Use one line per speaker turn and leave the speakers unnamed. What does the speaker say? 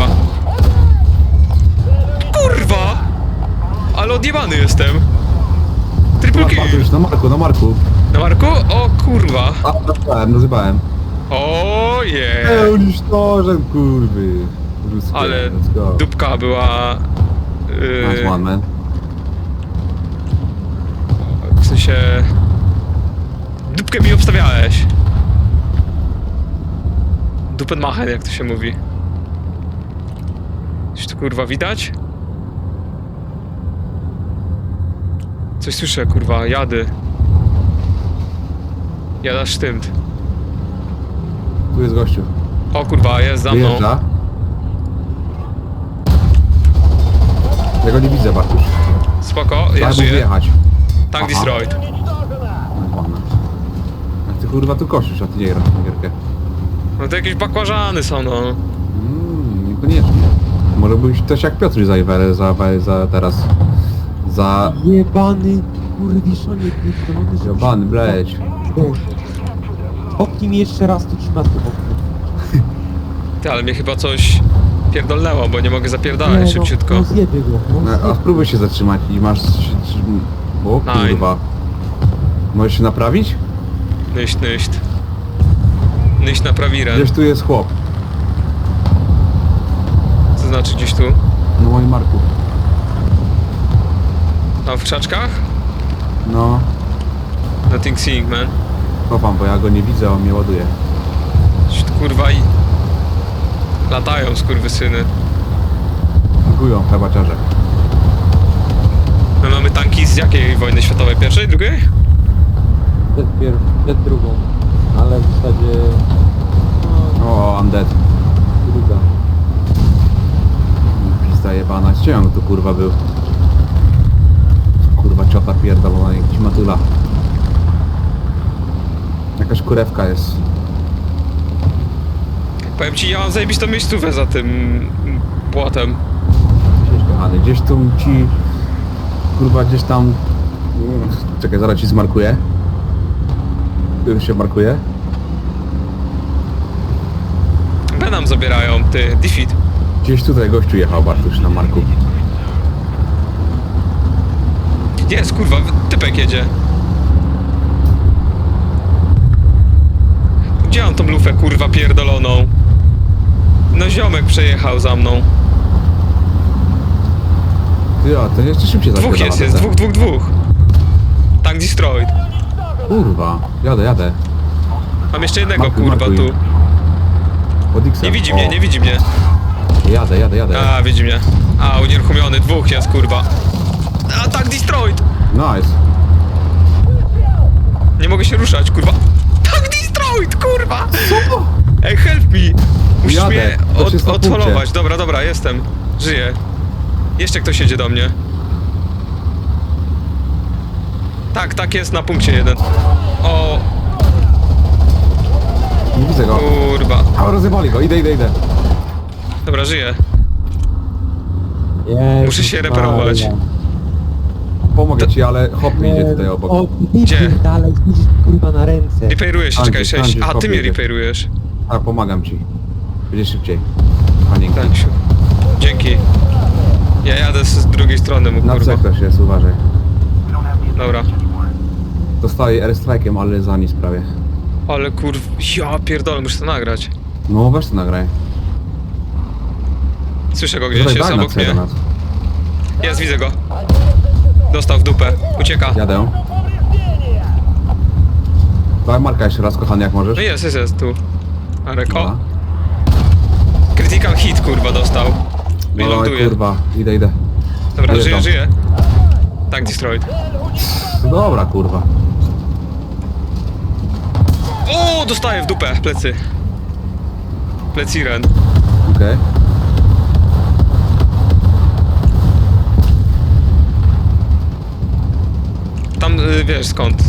kurwa. Kurwa! Ale odjebany jestem. Triple kill. Na Marku, na Marku.
Na Marku? O kurwa.
A, nazywałem, nazywałem.
O je.
Pełnisz nożem, kurwy.
Ale dupka była... Yy, nice
one, man.
w sensie... Dupkę mi obstawiałeś. Dupenmachen, jak to się mówi. Coś tu kurwa widać? Coś słyszę, kurwa, jady. Jada sztymd.
Tu jest gościu.
O kurwa, jest za mną.
Wyjeżdża. Ja go nie widzę, Bartusz.
Spoko, ja
Trzeba
żyję.
wjechać.
Tank
Aha.
destroyed.
No, ładne. Jak ty kurwa tu koszysz, a ty nie grasz na gierkę.
No to jakieś bakłażany są, no.
Mmm, niekoniecznie. Może być też jak Piotr za, za, za teraz. Za...
Jebany kurwiszonie pierdolony, że...
Jebany, bleć.
Boże. Popnij mi jeszcze raz, to ci matkę popnę.
Ty, ale mnie chyba coś pierdolnęło, bo nie mogę zapierdalać
no,
szybciutko.
No zjeby go, no
No, a spróbuj się zatrzymać i masz... O
Nine.
kurwa. Możesz się naprawić?
Nyść, nyść. Nyść na prawirę.
Gdzieś tu jest chłop.
Co znaczy gdzieś tu?
Na moim marku.
A w krzaczkach?
No,
Nothing seeing, man.
chowam, bo ja go nie widzę, a on mnie ładuje.
Gdzieś tu kurwa i... Latają skurwysyny.
Dziękują, hebaciarze.
My mamy tanki z jakiej wojny światowej? Pierwszej, drugiej?
Przed pier... przed drugą. Ale w zasadzie... No,
O, undead.
druga.
Pista jebana. Gdzie on tu kurwa był? Kurwa ciota pierdolona, jakiś matula. Jakaś kurewka jest.
Powiem ci, ja mam zajebistą miejscówę za tym płotem.
Gdzieś kochany, gdzieś tu ci... Kurwa gdzieś tam... Czekaj, zaraz ci zmarkuję. Tu się markuje.
Benam zabierają, ty, defeat.
Gdzieś tutaj gościu jechał Bartusz na marku.
Jest, kurwa, typek jedzie. Gdzie mam tą lufę, kurwa, pierdoloną? No ziomek przejechał za mną.
Ty, a to jeszcze szybciej
Dwóch
zapierdala
jest, jest,
te.
dwóch, dwóch, dwóch. Tank destroyed.
Kurwa, jadę, jadę.
Mam jeszcze jednego,
Markuj,
kurwa,
markuj.
tu. Nie widzi mnie, nie widzi mnie.
Jadę, jadę, jadę.
A, widzi mnie. A, unieruchomiony, dwóch jest, kurwa. A, tank destroyed.
Nice.
Nie mogę się ruszać, kurwa. Tank destroyed, kurwa! Ej, help me! Musisz
Jadę,
mnie
to
od, odholować. Dobra, dobra, jestem. Żyję. Jeszcze ktoś jedzie do mnie. Tak, tak jest na punkcie jeden. O,
Nie widzę go.
kurwa.
A, rozjebali go, idę, idę, idę.
Dobra, żyję.
Jezus
Muszę się reperować.
Maria.
Pomogę ci, ale hop mi idzie tutaj obok.
O,
Gdzie?
Gdzie? dalej, widzisz kurwa na ręce.
Repairujesz się, czekaj,
gdzieś,
sześć.
tam gdzieś
A, ty mnie
idzie.
repairujesz.
A, pomagam ci. Będzie szybciej.
Tak, siu. Dzięki. Ja jadę z drugiej strony, mu
Na
kurwa.
C też jest, uważaj.
Dobra.
Dostaję airstrike'iem, ale za nic prawie.
Ale kurw... Ja pierdolę, muszę to nagrać.
No weź to nagraj.
Słyszę go gdzieś, jest obok mnie. Jest, widzę go. Dostał w dupę. Ucieka.
Jadę. Daj marka jeszcze raz, kochany, jak możesz.
No jest, jest, jest, tu. Arek, o.
Dobra.
Critical hit, kurwa, dostał. Ląduje.
kurwa, idę, idę.
Dobra, żyje,
Wyjeżdżam.
żyje. Tank destroyed.
No Dobra, kurwa.
O, dostaję w dupę, plecy. Pleciren.
Okej.
Tam, y, wiesz skąd.